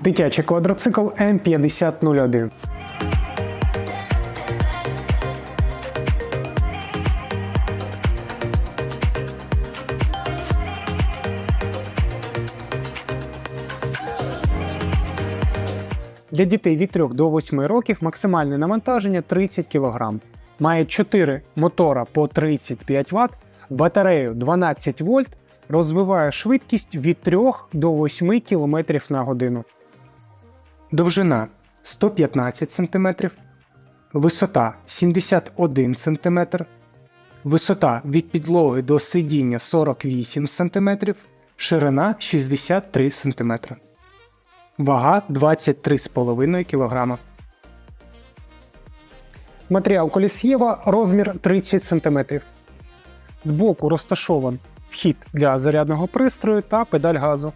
Дитячий квадроцикл М5001. Для дітей від 3 до 8 років максимальне навантаження 30 кг. Має 4 мотора по 35 Вт, батарею 12 вольт, розвиває швидкість від 3 до 8 км на годину. Довжина 115 см, висота 71 см, висота від підлоги до сидіння 48 см, ширина 63 см. Вага 23,5 кг. Матеріал колісєва розмір 30 см. Збоку розташован вхід для зарядного пристрою та педаль газу.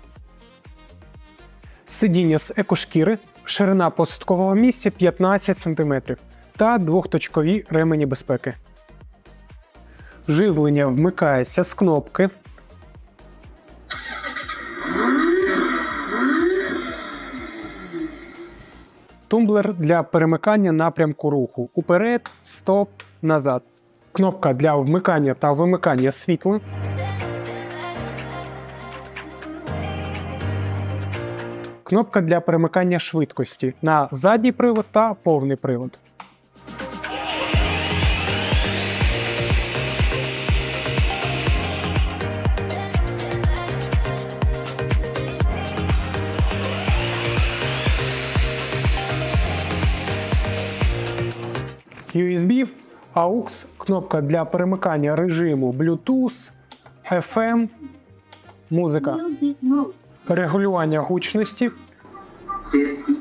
Сидіння з екошкіри, ширина посадкового місця 15 см та двохточкові ремені безпеки. Живлення вмикається з кнопки. Тумблер для перемикання напрямку руху уперед, стоп, назад. Кнопка для вмикання та вимикання світла. Кнопка для перемикання швидкості. На задній привод та повний привод. USB, AUX, кнопка для перемикання режиму Bluetooth, FM, музика, регулювання гучності, Sí.